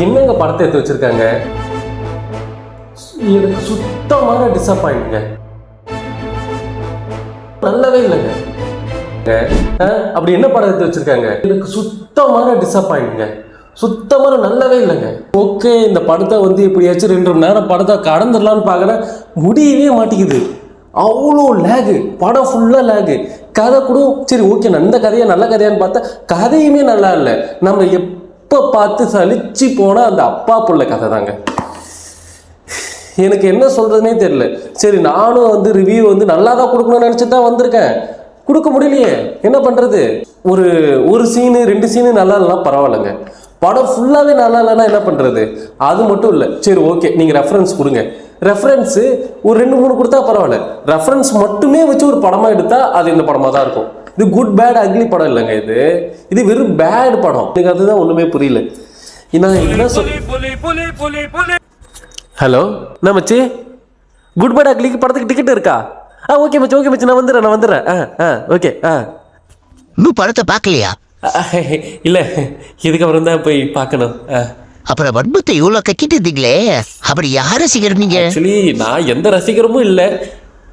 என்னங்க படத்தை எடுத்து வச்சிருக்காங்க? எனக்கு சுத்தமான டிசப்பாயிண்ட்ங்க நல்லாவே இல்லைங்க. அப்படி என்ன படம் எடுத்து வச்சிருக்காங்க? எனக்கு சுத்தமான டிசப்பாயிண்ட்ங்க சுத்தமாக நல்லாவே இல்லைங்க. ஓகே இந்த படத்தை வந்து எப்படியாச்சும் ரெண்டு மணி நேரம் படத்தை கடந்துடலான்னு பார்க்குறேன் முடியவே மாட்டேங்குது. அவ்வளோ லேகு படம் ஃபுல்லாக லேகு கதை கூட சரி ஓகே இந்த கதையை நல்ல கதையான்னு பார்த்தா கதையுமே நல்லா இல்லை. நம்ம அப்பா பார்த்து சலிச்சு போன அந்த அப்பா புள்ள கதை தாங்க. எனக்கு என்ன சொல்கிறதுனே தெரியல. சரி நானும் வந்து ரிவ்யூ வந்து நல்லா தான் கொடுக்கணும்னு நினச்சிட்டு தான் வந்திருக்கேன். கொடுக்க முடியலையே. என்ன பண்ணுறது ஒரு ஒரு சீனு ரெண்டு சீனு நல்லா இல்லைனா பரவாயில்லைங்க. படம் ஃபுல்லாகவே நல்லா இல்லைன்னா என்ன பண்ணுறது அது மட்டும் இல்லை. சரி ஓகே நீங்கள் ரெஃபரன்ஸ் கொடுங்க. ரெஃபரன்ஸு ஒரு ரெண்டு மூணு கொடுத்தா பரவாயில்ல. ரெஃபரன்ஸ் மட்டுமே வச்சு ஒரு படமாக எடுத்தால் அது இந்த படமாக தான் இருக்கும். இது குட் பேட் அக்லி படம் இல்லைங்க இது. இது வெறும் பேட் படம். எனக்கு அதுதான் ஒன்றுமே புரியல. நான் என்ன சொல் ஹலோ என்ன மச்சி? குட் பை அக்லிக்கு படத்துக்கு டிக்கெட் இருக்கா? ஆ ஓகே மச்சி ஓகே மச்சி நான் வந்துடுறேன் நான் வந்துடுறேன் ஆ ஆ ஓகே ஆ. இன்னும் படத்தை பார்க்கலையா? இல்லை. இதுக்கப்புறம் தான் போய் பார்க்கணும். அப்புறம் வன்மத்தை இவ்வளோ கட்டிட்டு இருந்தீங்களே. அப்படி யார் ரசிகர் நீங்க ஆக்சுவலி நான் எந்த ரசிகரமும் இல்லை.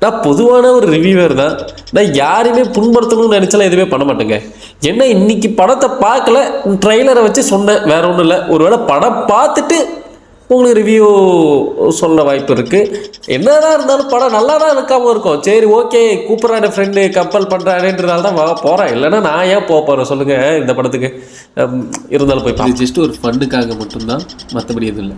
நான் பொதுவான ஒரு ரிவ்யூவர் தான். நான் யாரையுமே புண்படுத்தணும்னு நினச்சாலும் எதுவுமே பண்ண மாட்டேங்க. என்ன இன்னைக்கு படத்தை பார்க்கல ட்ரெய்லரை வச்சு சொன்னேன் வேற ஒன்றும் இல்லை. ஒருவேளை படம் பார்த்துட்டு உங்களுக்கு ரிவ்யூ சொல்ல வாய்ப்பு இருக்கு. என்னதான் இருந்தாலும் படம் நல்லா தான் இருக்காம இருக்கும். சரி ஓகே கூப்பிட்றான ஃப்ரெண்டு கம்பல் பண்ணுறானேன்றதால தான் வா போகிறேன் இல்லைன்னா நான் ஏன் போக போகிறேன் சொல்லுங்க இந்த படத்துக்கு. இருந்தாலும் போய் ஜஸ்ட் ஒரு ஃபண்டுக்காக மட்டும்தான் மற்றபடி எதுவும் இல்லை.